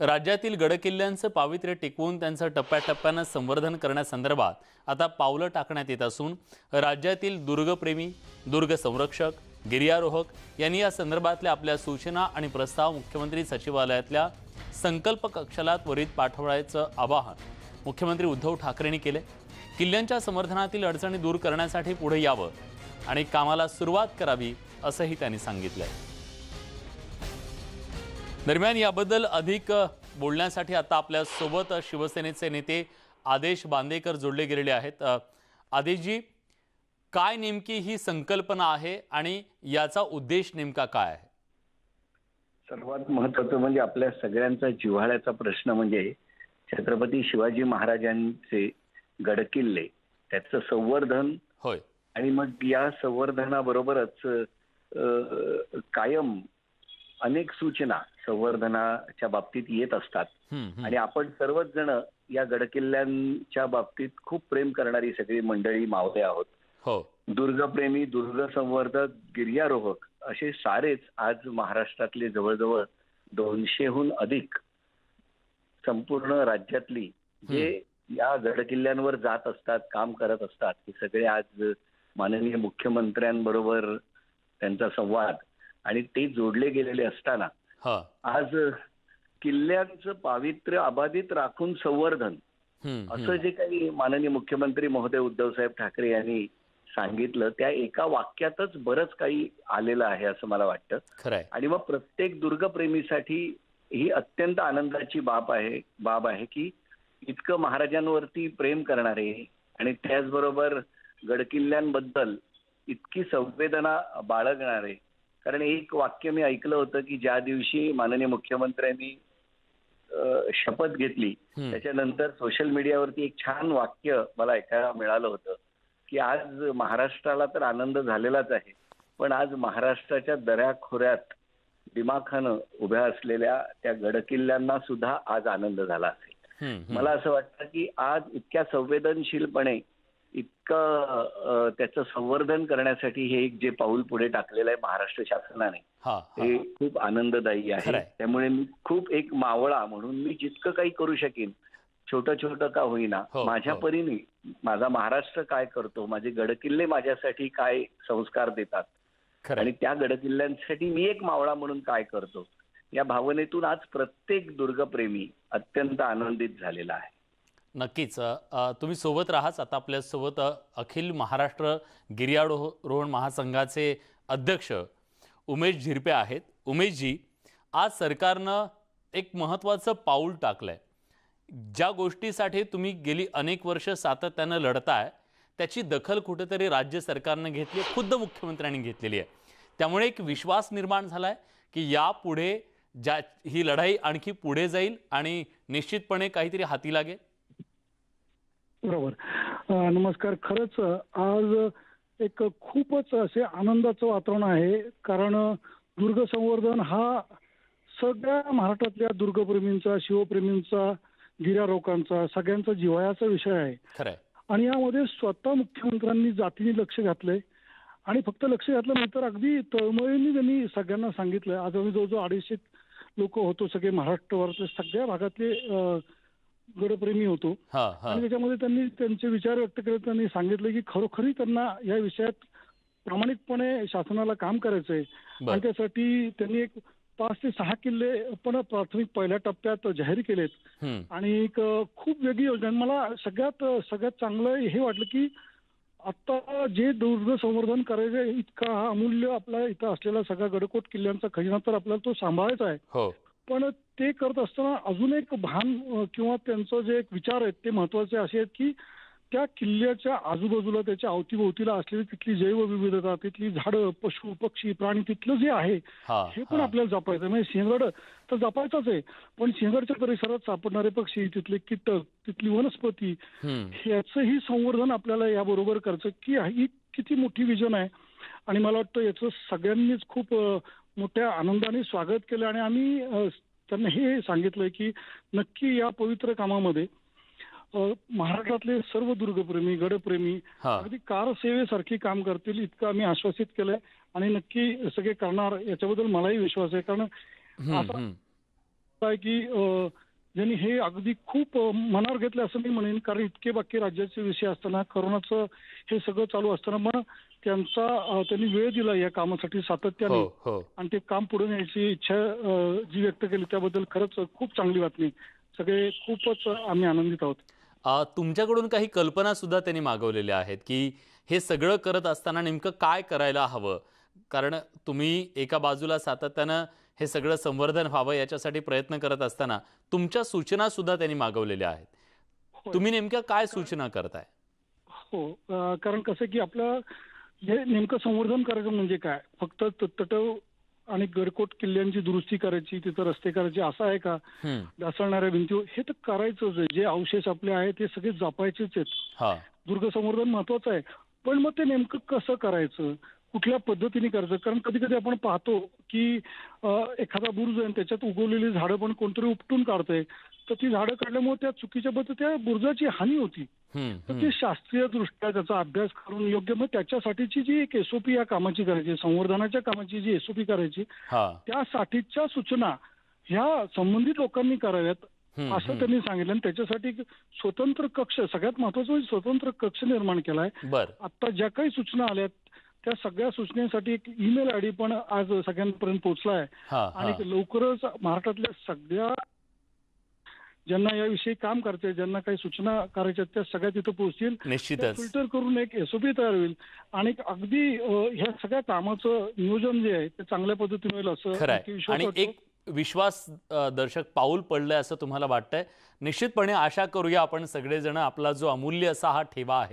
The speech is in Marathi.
राज्यातील गडकिल्ल्यांचं पावित्र्य टिकवून त्यांचं टप्प्याटप्प्यानं संवर्धन करण्यासंदर्भात आता पावलं टाकण्यात येत असून राज्यातील दुर्गप्रेमी दुर्ग संरक्षक गिर्यारोहक यांनी या संदर्भातल्या आपल्या सूचना आणि प्रस्ताव मुख्यमंत्री सचिवालयातल्या संकल्प कक्षाला त्वरित पाठवण्याचं आवाहन मुख्यमंत्री उद्धव ठाकरेंनी केले. किल्ल्यांच्या समर्थनातील अडचणी दूर करण्यासाठी पुढे यावं आणि कामाला सुरुवात करावी असंही त्यांनी सांगितलं आहे दरम्यान याबद्दल अधिक बोलण्यासाठी आता आपल्यासोबत अ, शिवसेनेचे नेते आदेश बांदेकर जोडले गेलेले आहेत. आदेशजी काय नेमकी ही संकल्पना आहे आणि याचा उद्देश नेमका काय आहे? सर्वात महत्वाचं म्हणजे आपल्या सगळ्यांचा जिव्हाळ्याचा प्रश्न म्हणजे छत्रपती शिवाजी महाराजांचे गडकिल्ले त्याचं संवर्धन होय. आणि मग या संवर्धनाबरोबरच कायम अनेक सूचना संवर्धनाच्या बाबतीत येत असतात. आणि आपण सर्वच जण या गडकिल्ल्यांच्या बाबतीत खूप प्रेम करणारी सगळी मंडळी मावळे आहोत. हो. दुर्गप्रेमी दुर्ग संवर्धक गिर्यारोहक असे सारेच आज महाराष्ट्रातले जवळजवळ दोनशेहून अधिक संपूर्ण राज्यातली जे या गडकिल्ल्यांवर जात असतात काम करत असतात हे सगळे आज माननीय मुख्यमंत्र्यांबरोबर त्यांचा संवाद आणि ते जोडले गेलेले असताना आज किल्ल्यांचं पावित्र्य अबाधित राखून संवर्धन असं. जे काही माननीय मुख्यमंत्री महोदय उद्धवसाहेब ठाकरे यांनी सांगितलं त्या एका वाक्यातच बरंच काही आलेलं आहे असं मला वाटतं. आणि मग प्रत्येक दुर्गप्रेमीसाठी ही अत्यंत आनंदाची बाब आहे बाब आहे की इतकं महाराजांवरती प्रेम करणारे आणि त्याचबरोबर गडकिल्ल्यांबद्दल इतकी संवेदना बाळगणारे कारण एक वाक्य मी ऐकलं होतं की ज्या दिवशी माननीय मुख्यमंत्र्यांनी शपथ घेतली. त्याच्यानंतर सोशल मीडियावरती एक छान वाक्य मला ऐकायला मिळालं होतं की आज महाराष्ट्राला तर आनंद झालेलाच आहे पण आज महाराष्ट्राच्या दऱ्याखोऱ्यात दिमाखानं उभ्या असलेल्या त्या गडकिल्ल्यांना सुद्धा आज आनंद झाला असेल. मला असं वाटतं की आज इतक्या संवेदनशीलपणे इतकं त्याचं संवर्धन करण्यासाठी हे एक जे पाऊल पुढे टाकलेलं आहे महाराष्ट्र शासनाने हा हा खूप आनंददायी आहे. त्यामुळे मी खूप एक मावळा म्हणून मी जितकं काही करू शकेन छोटं छोटं का होईना हो, माझ्या हो. परीने माझा महाराष्ट्र काय करतो माझे गडकिल्ले माझ्यासाठी काय संस्कार देतात आणि त्या गडकिल्ल्यांसाठी मी एक मावळा म्हणून काय करतो या भावनेतून आज प्रत्येक दुर्गप्रेमी अत्यंत आनंदित झालेला आहे नक्कीच. तुम्ही सोबत राहाच. आता आपल्यासोबत अखिल महाराष्ट्र गिर्यारोहण महासंघाचे अध्यक्ष उमेश झिरपे आहेत. उमेशजी आज सरकारनं एक महत्त्वाचं पाऊल टाकलं आहे ज्या गोष्टीसाठी तुम्ही गेली अनेक वर्ष सातत्यानं लढताय त्याची दखल कुठेतरी राज्य सरकारनं घेतली आहे खुद्द मुख्यमंत्र्यांनी घेतलेली आहे. त्यामुळे एक विश्वास निर्माण झाला आहे की यापुढे ज्या ही लढाई आणखी पुढे जाईल आणि निश्चितपणे काहीतरी हाती लागेल. बरोबर. नमस्कार. खरंच आज एक खूपच असे आनंदाचं वातावरण आहे. कारण दुर्ग संवर्धन हा सगळ्या महाराष्ट्रातल्या दुर्गप्रेमींचा शिवप्रेमींचा गिर्यारोहकांचा सगळ्यांचा जिव्हाळ्याचा विषय आहे. आणि यामध्ये स्वतः मुख्यमंत्र्यांनी जातीने लक्ष घातलंय आणि फक्त लक्ष घातलं नाही तर अगदी तळमळीने त्यांनी सगळ्यांना सांगितलं. आज आम्ही जवळजवळ अडीचशे लोक होतो सगळे महाराष्ट्रावरचे सगळ्या भागातले गडप्रेमी होतो. आणि त्याच्यामध्ये त्यांनी त्यांचे विचार व्यक्त करत त्यांनी सांगितलं की खरोखरी त्यांना या विषयात प्रामाणिकपणे शासनाला काम करायचंय. आणि त्यासाठी त्यांनी एक पाच ते सहा किल्ले पण प्राथमिक पहिल्या टप्प्यात जाहीर केलेत. आणि एक खूप वेगळी योजना. मला सगळ्यात सगळ्यात चांगलं हे वाटलं की आता जे दुर्ग संवर्धन करायचं इतका हा अमूल्य आपला इथं असलेला सगळा गडकोट किल्ल्यांचा खजिना तर आपल्याला तो सांभाळायचा आहे. हो. पण ते करत असताना अजून एक भान किंवा त्यांचं जे एक विचार आहेत ते महत्त्वाचे असे आहेत की त्या किल्ल्याच्या आजूबाजूला त्याच्या अवतीभोवतीला असलेली तिथली जैवविविधता तिथली झाडं पशु पक्षी प्राणी तिथलं जे आहे हा हे पण. आपल्याला जपायचं. म्हणजे सिंहगड तर जपायचंच आहे पण सिंहगडच्या परिसरात सापडणारे पक्षी तिथले कीटक तिथली वनस्पती ह्याचंही संवर्धन आपल्याला याबरोबर करायचं की ही किती मोठी विजन आहे आणि मला वाटतं याचं सगळ्यांनीच खूप मोठ्या आनंदाने स्वागत केलं आणि आम्ही त्यांना हे सांगितलंय की नक्की या पवित्र कामामध्ये महाराष्ट्रातले सर्व दुर्गप्रेमी गडप्रेमी अगदी कार सेवेसारखी काम करतील इतकं आम्ही आश्वासित केलंय आणि नक्की सगळे करणार याच्याबद्दल मलाही विश्वास आहे कारण आता-. आहे की ज्यांनी हे अगदी खूप मनावर घेतलं असं मी म्हणेन. कारण इतके बाकी राज्याचे विषय असताना करोनाचं हे सगळं चालू असताना मग त्यांचा त्यांनी वेळ दिला या कामासाठी सातत्याने. हो हो. आणि ते काम पुढे न्यायची इच्छा जी व्यक्त केली त्याबद्दल खरंच खूप चांगली बातमी. सगळे खूपच आम्ही आनंदित आहोत. तुमच्याकडून काही कल्पना सुद्धा त्यांनी मागवलेल्या आहेत की हे सगळं करत असताना नेमकं काय करायला हवं? कारण तुम्ही एका बाजूला सातत्यानं हे सगळं संवर्धन व्हावं याच्यासाठी प्रयत्न करत असताना तुमच्या सूचना सुद्धा त्यांनी मागवलेल्या आहेत. तुम्ही नेमक्या काय सूचना करताय? हो कारण कसं की आपलं हे नेमकं संवर्धन करायचं म्हणजे काय? फक्त त- तट आणि गडकोट किल्ल्यांची दुरुस्ती करायची तिथं रस्ते करायचे असं आहे का? ढासळणाऱ्या भिंती हे तर करायचंच आहे. जे अवशेष आपले आहेत ते सगळे जपायचेच आहेत. हा. दुर्ग संवर्धन महत्वाचं आहे. पण मग ते नेमकं कसं करायचं? कुठल्या पद्धतीने करायचं? कारण कधी कधी आपण पाहतो की एखादा बुरुज आहे त्याच्यात उगवलेली झाडं पण कोणतरी उपटून काढतंय. तर ती झाडं काढल्यामुळे त्या चुकीच्या पद्धती त्या बुरुजाची हानी होती. तर. ती शास्त्रीय दृष्ट्या त्याचा अभ्यास करून योग्य मग त्याच्यासाठीची जी एक एसओपी या कामाची करायची संवर्धनाच्या कामाची जी एसओपी करायची त्यासाठीच्या सूचना ह्या संबंधित लोकांनी कराव्यात असं. त्यांनी सांगितलं. आणि त्याच्यासाठी स्वतंत्र कक्ष सगळ्यात महत्वाचं म्हणजे स्वतंत्र कक्ष निर्माण केलाय. आता ज्या काही सूचना आल्यात त्या सगळ्या सूचनेसाठी एक ईमेल आयडी पण आज सगळ्यांपर्यंत पोहोचला आहे आणि लवकरच महाराष्ट्रातल्या सगळ्या ज्यांना याविषयी काम करते ज्यांना काही सूचना करायच्या त्या सगळ्या तिथं पोहोचतील. फिल्टर करून एक एसओपी तयार होईल. आणि अगदी ह्या सगळ्या कामाचं नियोजन जे आहे ते चांगल्या पद्धतीने होईल असं आणि. एक विश्वास दर्शक पाऊल पडलंय असं तुम्हाला वाटतंय. निश्चितपणे आशा करूया आपण सगळेजण आपला जो अमूल्य असा हा ठेवा आहे.